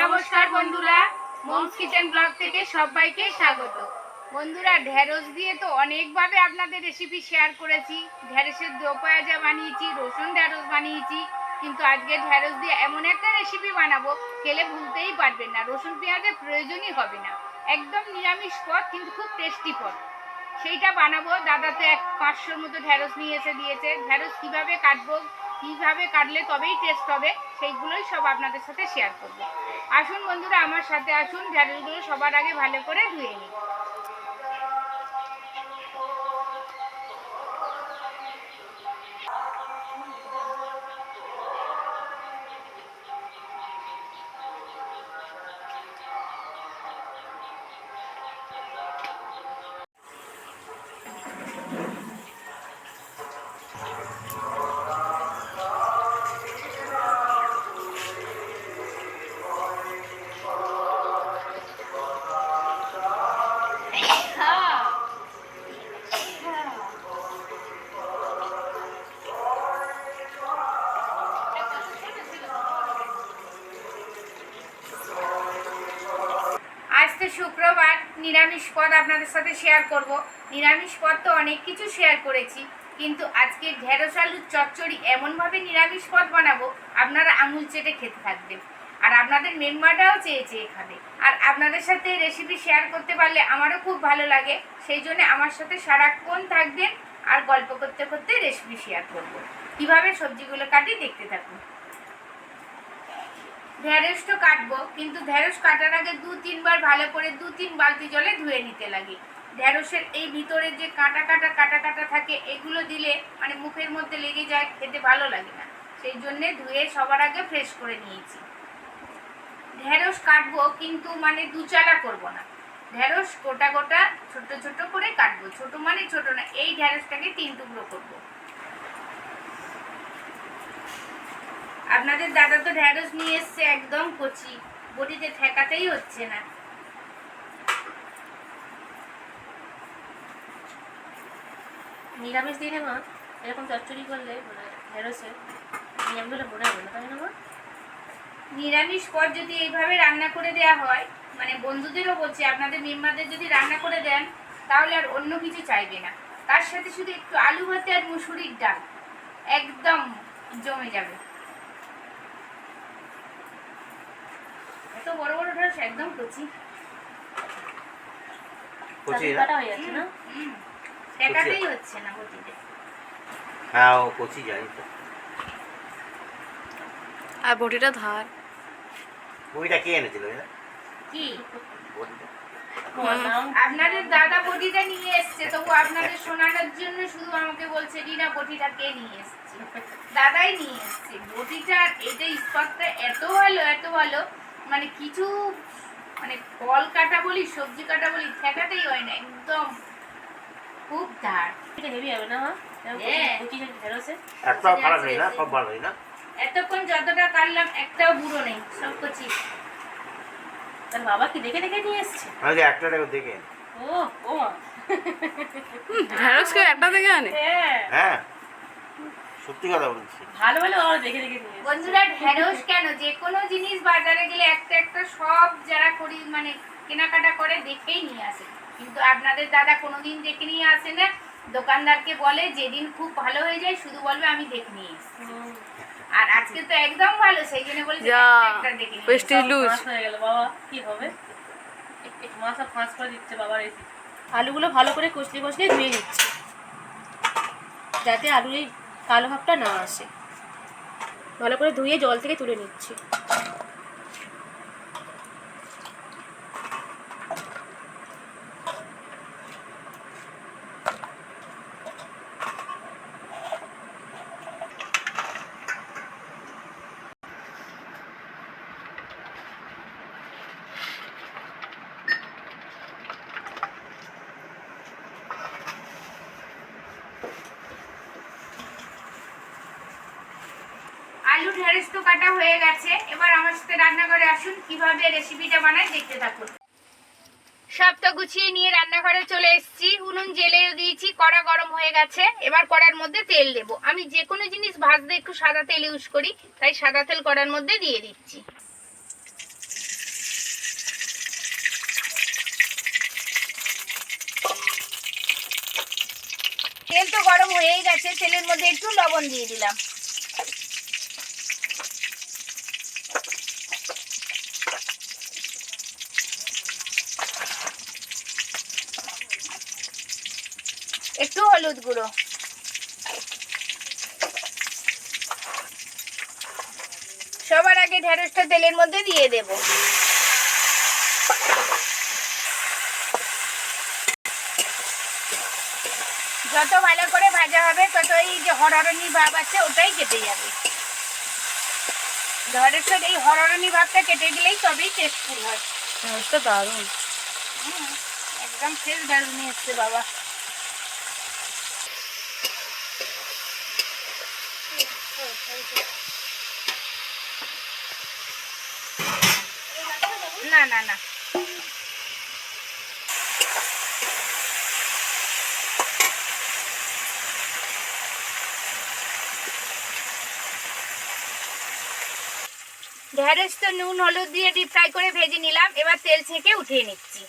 নমস্কার বন্ধুরা moms kitchen blog থেকে সবাইকে স্বাগত। বন্ধুরা, ঢেঁড়স দিয়ে তো অনেকভাবে আপনাদের রেসিপি শেয়ার করেছি। ঢেঁড়সের দোপায়াজা বানিয়েছি, রসুন ঢেঁড়স বানিয়েছি, কিন্তু আজকে ঢেঁড়স দিয়ে এমন একটা রেসিপি বানাবো, খেলে ভুলতেই পারবেন না। রসুন পেঁয়াজের প্রয়োজনই হবে না। একদম নিরামিষ পদ, কিন্তু খুব টেস্টি পদ। সেইটা বানাবো। দাদা তো এক পাঁচশোর মতো ঢেঁড়স নিয়ে এসে দিয়েছে। ঢেঁড়স কীভাবে কাটবো, কীভাবে কাটলে তবেই টেস্ট হবে। সেইগুলোই সব আপনাদের সাথে শেয়ার করব। আসুন বন্ধুরা, আমার সাথে আসুন ঢেঁড়সগুলো সবার আগে ভালো করে ধুয়ে নিই। নিরামিষ পদ আপনাদের সাথে শেয়ার করব। নিরামিষ পদ তো অনেক কিছু শেয়ার করেছি, কিন্তু আজকে ঢেঁড়স আলুর চচ্চড়ি এমনভাবে নিরামিষ পদ বানাবো, আপনারা আঙুল চেটে খেতে থাকবেন। আর আপনাদের মেম্বারটাও চেয়েছে এখানে। আর আপনাদের সাথে রেসিপি শেয়ার করতে পারলে আমারও খুব ভালো লাগে, সেই জন্য আমার সাথে সারাক্ষণ থাকবেন আর গল্প করতে করতে রেসিপি শেয়ার করব। কীভাবে সবজিগুলো কাটি দেখতে থাকুন। ঢেঁড়স তো কাটবো, কিন্তু ঢেঁড়স কাটার আগে দু তিনবার ভালো করে দু তিন বালতি জলে ধুয়ে নিতে লাগে। ঢেঁড়সের এই ভিতরে যে কাটা কাটা কাটা কাটা থাকে, এগুলো দিলে মানে মুখের মধ্যে লেগে যায়, খেতে ভালো লাগে না। সেই জন্যে ধুয়ে সবার আগে ফ্রেশ করে নিয়েছি। ঢেঁড়স কাটবো, কিন্তু মানে দুচালা করব না। ঢেঁড়স গোটা গোটা ছোট ছোট করে কাটবো, ছোট মানে ছোট না, এই ঢেঁড়সটাকে তিন টুকরো করব। আপনাদের দাদা তো ঢ্যাঁড়স নিয়ে এসছে একদম কচি। বটিতে ঠেকাতেই হচ্ছে না। নিরামিষ দিনে মা, এরকম চচ্চড়ি করলে মানে ঢেঁড়সের নিয়মগুলো মনে হবে না, তাই না মা? নিরামিষ পর যদি এইভাবে রান্না করে দেয়া হয় মানে বন্ধুদেরও বলছি, আপনাদের মেম্বারদের যদি রান্না করে দেন, তাহলে আর অন্য কিছু চাইবে না। তার সাথে শুধু একটু আলু ভাতে আর মুসুরির ডাল, একদম জমে যাবে। এত বড় বড় ঢেঁড়স একদম কচি। কচি কাটা হয়ে যাচ্ছে না? হুম, হচ্ছে না বটিতে হ্যাঁ ও কচি জানি তো। আর বটিটা ধার। বইটা কে এনেছিল কি? বইটা। তোমার নাম আপনাদের দাদা বটিটা নিয়ে এসছে তবু আপনাদের শোনানোর জন্য শুধু আমাকে বলছে রিনা বটিটা কে নিয়ে এসছে? দাদাই নিয়ে এসছে। বটিটার এটা স্পটটা এত ভালো এত ভালো মানে কিছু মানে ফল কাটা বলি সবজি কাটা বলি ঠেকাতেই হয় না একদম খুব ধার এটা হেভি হবে না মা? এরকম হ্যাঁ। কচি ঢেঁড়সে একটাও খারাপ নেই না? সব ভালোই না? এতক্ষণ যতটা কাটলাম একটাও বুড়ো নেই সব কচি। তার বাবা কি দেখে দেখে নিয়ে এসছে? একটা দেখে ও ও ঢেঁড়স কেউ একটা থেকে আনে? হ্যাঁ। হ্যাঁ। সত্যি কথা বলছি। ভালো ভালো দেখে দেখে বন্ধুরা ঢেঁড়স কেন? যে কোনো জিনিস বাজারে গেলে একটা একটা সব যারা করি মানে কেনাকাটা করে দেখেই নিয়ে আসে। কিন্তু আপনাদের দাদা কোনোদিন দেখে নিয়ে আসে না। দোকানদারকে বলে যেদিন খুব ভালো হয়ে যায় শুধু বলবে আমি দেখে নিয়ে আর আজকে তো একদম ভালো সেই জন্য বলে একটা দেখে হয়ে গেল বাবা কি হবে? ফাঁস করে দিচ্ছে বাবার এসে আলুগুলো ভালো করে কষলে কষলে ধুয়ে নিচ্ছে। যাতে আলুর এই কালো ভাবটা না আসে। ভালো করে ধুয়ে জল থেকে তুলে নিচ্ছে। লেস তো কাটা হয়ে গেছে। এবার আমার সাথে রান্নাঘরে আসুন, কীভাবে রেসিপিটা বানাই দেখতে থাকুন। সব তো গুছিয়ে নিয়ে রান্নাঘরে চলে এসেছি। উনুন জেলে দিয়েছি, কড়া গরম হয়ে গেছে। এবার কড়ার মধ্যে তেল দেব। আমি যে কোনো জিনিস ভাজতে একটু সাদা তেল ইউজ করি, তাই সাদা তেল কড়ার মধ্যে দিয়ে দিচ্ছি। তেল তো গরম হয়েই গেছে। তেলের মধ্যে একটু লবণ দিয়ে দিলাম। একটু হলুদ গুঁড়ো। সবার আগে ঢেঁড়সটা তেলের মধ্যে দিয়ে দেব। যত ভালো করে ভাজা হবে তত এই যে হরহরনি ভাব আছে ওটাই কেটে যাবে। ঢেঁড়সের এই হরহরনি ভাবটা কেটে গেলেই তবেই টেস্টফুল হয়। ঢেঁড়সটা দারুণ। একদম ফ্রেশ ঢেঁড়স নিয়ে এসছে বাবা। না না না। ঢেঁড়স তো নুন, হলুদ দিয়ে ডিপ ফ্রাই করে ভেজে নিলাম। এবার তেল ছেঁকে উঠিয়ে নিচ্ছি।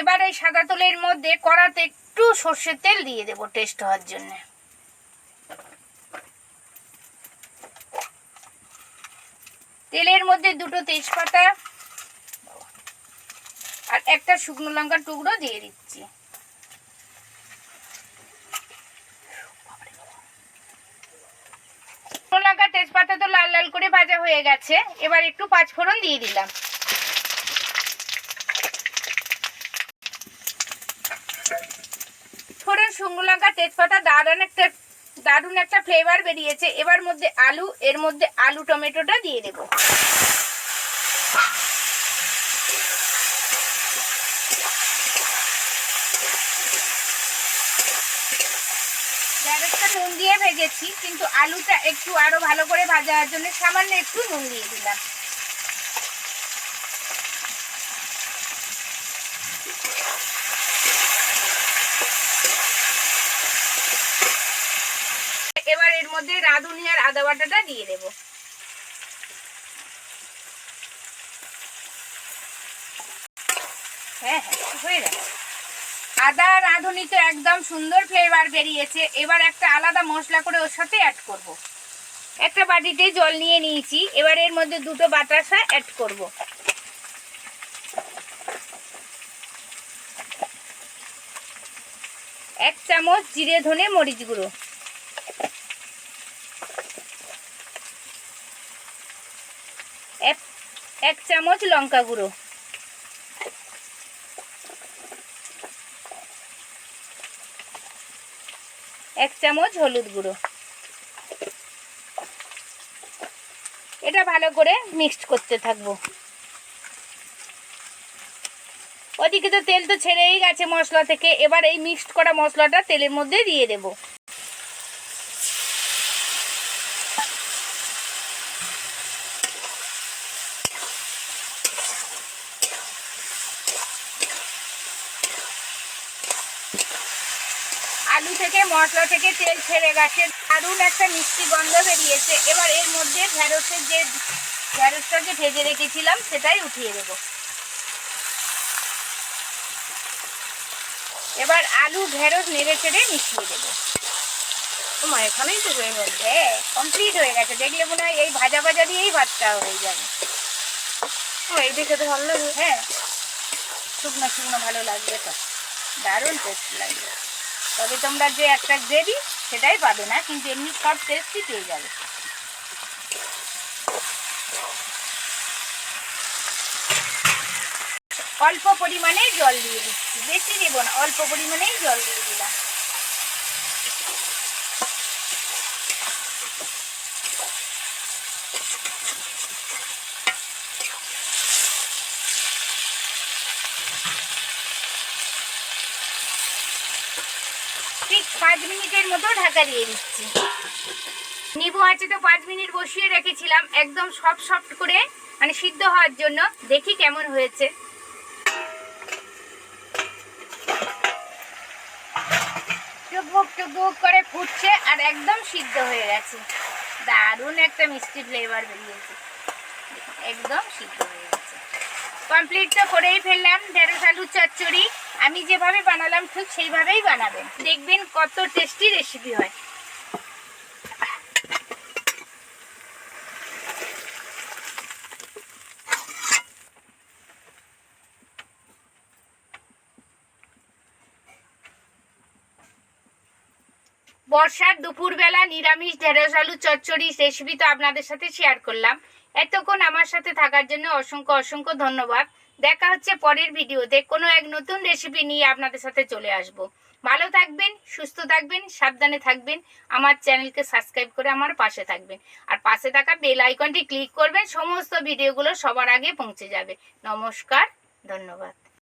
এবার এই সাদা তেলের মধ্যে কড়াতে একটু সর্ষের তেল দিয়ে দেবো টেস্ট হওয়ার জন্য। তেলের মধ্যে দুটো তেজপাতা আর একটা শুকনো লঙ্কার টুকরো দিয়ে দিচ্ছি। শুকনো লঙ্কা তেজপাতা তো লাল লাল করে ভাজা হয়ে গেছে, এবার একটু পাঁচফোড়ন দিয়ে দিলাম ফোড়ন শুকনো লঙ্কা তেজপাতা দারুণ একটা দারুণ একটা ফ্লেভার বেরিয়েছে। এবার মধ্যে আলু, এর মধ্যে আলু টমেটোটা দিয়ে দেব। নুন দিয়ে ভেজেছি, কিন্তু আলুটা একটু আরও ভালো করে ভাজার জন্য সামান্য একটু নুন দিয়ে দিলাম এবার এর মধ্যে রাঁধুনি আর আদা বাটাটা দিয়ে দেব। হ্যাঁ হ্যাঁ আদা রাঁধুনি তো একদম সুন্দর ফ্লেভার বেরিয়েছে। এবার একটা আলাদা মশলা করে ওর সাথে অ্যাড করব। একটা বাটিতে জল নিয়ে নিয়েছি। এবার এর মধ্যে দুটো বাতাসা অ্যাড করব। এক চামচ জিরে ধনে মরিচ গুঁড়ো। এক চামচ লঙ্কা গুঁড়ো। এক চামচ হলুদ গুঁড়ো। এটা ভালো করে মিক্সড করতে থাকব। ওদিকে তো তেল তো ছেড়েই গেছে মশলা থেকে। এবার এই মিক্সড করা মশলাটা তেলের মধ্যে দিয়ে দেবো আলু থেকে মশলা থেকে তেল ছেড়ে গেছে। দারুণ একটা মিষ্টি গন্ধ বেরিয়েছে। এবার এর মধ্যে ঢ্যাঁড়সের যে ঢ্যাঁড়সটা যে ভেজে রেখেছিলাম সেটাই উঠিয়ে দেব। এবার আলু ঢেঁড়স নেড়ে ছেড়ে মিশিয়ে দেবো। মা এখানেই তো হয়ে হ্যাঁ কমপ্লিট হয়ে গেছে। দেখলে মনে হয় এই ভাজা ভাজা দিয়েই ভাতটা হয়ে যাবে। ও এই দিয়ে খেতে ভালো লাগে হ্যাঁ। শুকনো শুকনো ভালো লাগবে তো। দারুণ টেস্ট লাগবে। তবে তোমরা যে একটা গ্রেভি সেটাই পাবে না, কিন্তু এমনি সব টেস্টই পেয়ে যাবে। অল্প পরিমাণেই জল দিয়ে দিচ্ছি, বেশি দেবো না, অল্প পরিমাণেই জল দিয়ে দিলাম। পাঁচ মিনিটের মতো ঢাকা দিয়ে দিচ্ছি। নিবু আছে তো পাঁচ মিনিট বসিয়ে রেখেছিলাম, একদম সব সফট করে মানে সিদ্ধ হওয়ার জন্য। দেখি কেমন হয়েছে। টুকবুক টুকবুক করে ফুটছে আর একদম সিদ্ধ হয়ে গেছে। দারুণ একটা মিষ্টি ফ্লেভার বেরিয়েছে। একদম সিদ্ধ হয়ে গেছে। কমপ্লিট তো করেই ফেললাম, ঢেঁড়স আলু চচ্চড়ি। আমি যেভাবে বানালাম, ঠিক সেইভাবেই বানাবেন। দেখবেন কত টেস্টি রেসিপি হয়। বর্ষার দুপুরবেলা নিরামিষ ঢেঁড়স, আলু, চচ্চড়ি রেসিপি তো আপনাদের সাথে শেয়ার করলাম। এতক্ষণ আমার সাথে থাকার জন্য অসংখ্য অসংখ্য ধন্যবাদ। দেখা হচ্ছে পরের ভিডিওতে। কোনো এক নতুন রেসিপি নিয়ে আপনাদের সাথে চলে আসব। ভালো থাকবেন, সুস্থ থাকবেন, সাবধানে থাকবেন, আমার চ্যানেলকে সাবস্ক্রাইব করে আমার পাশে থাকবেন। আর পাশে থাকা বেল আইকনটি ক্লিক করবেন, সমস্ত ভিডিওগুলো সবার আগে পৌঁছে যাবে। নমস্কার, ধন্যবাদ।